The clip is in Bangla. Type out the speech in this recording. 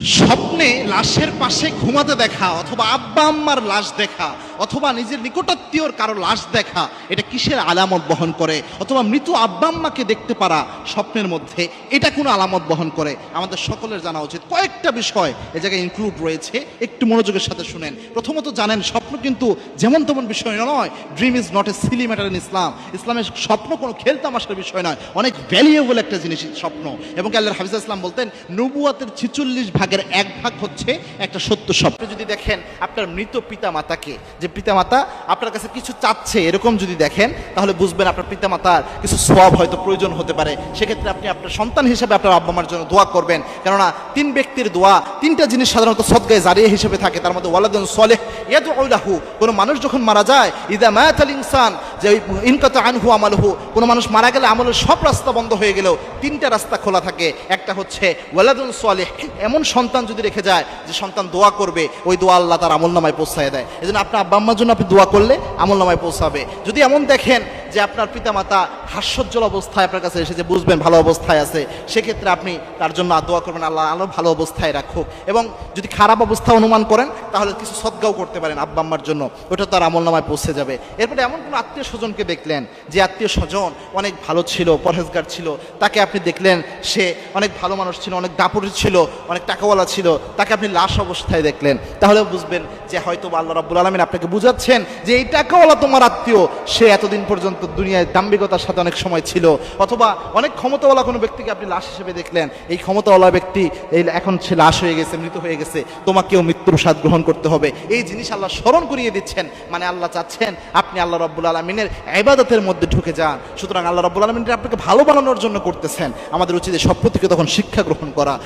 啥？স্বপ্নে লাশের পাশে ঘুমাতে দেখা, অথবা আব্বা আম্মার লাশ দেখা, অথবা নিজের নিকটাত্মীয়র কারও লাশ দেখা, এটা কিসের আলামত বহন করে? অথবা মৃত আব্বা আম্মাকে দেখতে পারা স্বপ্নের মধ্যে, এটা কোনো আলামত বহন করে? আমাদের সকলের জানা উচিত। কয়েকটা বিষয় এ জায়গায় ইনক্লুড রয়েছে, একটু মনোযোগের সাথে শুনেন। প্রথমত জানেন, স্বপ্ন কিন্তু যেমন তেমন বিষয় নয়। Dream is not a silly matter in Islam ইসলামের স্বপ্ন কোনো খেলতামাশার বিষয় নয়। অনেক ভ্যালিয়েবল একটা জিনিস স্বপ্ন। এবং আল্লাহ হাফিজ ইসলাম বলতেন নবুয়াতের ছিচল্লিশ ভাগের এক ভাগ হচ্ছে একটা সত্য স্বপ্ন যদি দেখেন আপনার মৃত পিতা মাতাকে যে পিতা মাতা আপনার কাছে কিছু চাচ্ছে এরকম যদি দেখেন, তাহলে বুঝবেন আপনার পিতা মাতার কিছু সব হয়তো প্রয়োজন হতে পারে। সেক্ষেত্রে আপনি আপনার সন্তান হিসেবে আপনার আব্বা মার জন্য দোয়া করবেন। কেননা তিন ব্যক্তির দোয়া, তিনটা জিনিস সাধারণত সদগায় জারিয়ে হিসেবে থাকে। তার মধ্যে ওয়ালাদুন সলেহ ইয়াদু কোনো মানুষ যখন মারা যায়, ইদা মায়াতাল ইনসান যে ইনকাত আনহু আমালহু, কোনো মানুষ মারা গেলে আমলের সব রাস্তা বন্ধ হয়ে গেলেও তিনটা রাস্তা খোলা থাকে। একটা হচ্ছে ওয়ালাদুল সোয়ালেহ এমন সন্তান যদি রেখে যায় যে সন্তান দোয়া করবে, ওই দোয়া আল্লাহ তার আমল নামায় পৌঁছায় দেয়। এই জন্য আপনার আব্বা আম্মার জন্য আপনি দোয়া করলে আমল নামায় পৌঁছাবে। যদি এমন দেখেন যে আপনার পিতামাতা হাস্যজ্জ্বল অবস্থায় আপনার কাছে এসেছে বুঝবেন ভালো অবস্থায় আছে, সেক্ষেত্রে আপনি তার জন্য দোয়া করবেন, আল্লাহ আলো ভালো অবস্থায় রাখুক। এবং যদি খারাপ অবস্থা অনুমান করেন, তাহলে কিছু সদ্গাও করতে পারেন আব্বা আম্মার জন্য। ওটা তার আমল নামায় পৌঁছে যাবে। এরপরে এমন কোনো আত্মীয় স্বজনকে দেখলেন, যে আত্মীয় স্বজন অনেক ভালো ছিল, পরহেজগার ছিল, তাকে আপনি দেখলেন সে অনেক ভালো মানুষ ছিল, অনেক দাপুরি ছিল, অনেক টাকাওয়ালা ছিল, তাকে আপনি লাশ অবস্থায় দেখলেন। তাহলে বুঝবেন যে হয়তো আল্লাহ রাব্বুল আলমিন আপনাকে বুঝাচ্ছেন যে এই টাকাওয়ালা তোমার আত্মীয়, সে এতদিন পর্যন্ত দুনিয়ায় দাম্ভিকতার সাথে অনেক সময় ছিল। অথবা অনেক ক্ষমতাওয়ালা কোনো ব্যক্তিকে আপনি লাশ হিসেবে দেখলেন, এই ক্ষমতাওয়ালা ব্যক্তি এই এখন সে লাশ হয়ে গেছে, মৃত হয়ে গেছে, তোমাকেও মৃত্যুর স্বাদ গ্রহণ করতে হবে। এই জিনিস আল্লাহ স্মরণ করিয়ে দিচ্ছেন। মানে আল্লাহ চাচ্ছেন আপনি আল্লাহ রব্বুল আলমিনের এবাদতের মধ্যে ঢুকে যান। সুতরাং আল্লাহ রব্বুল আলমিনটা আপনাকে ভালো বানানোর জন্য করতেছেন। আমাদের উচিত সব থেকে তখন শিক্ষা গ্রহণ করা।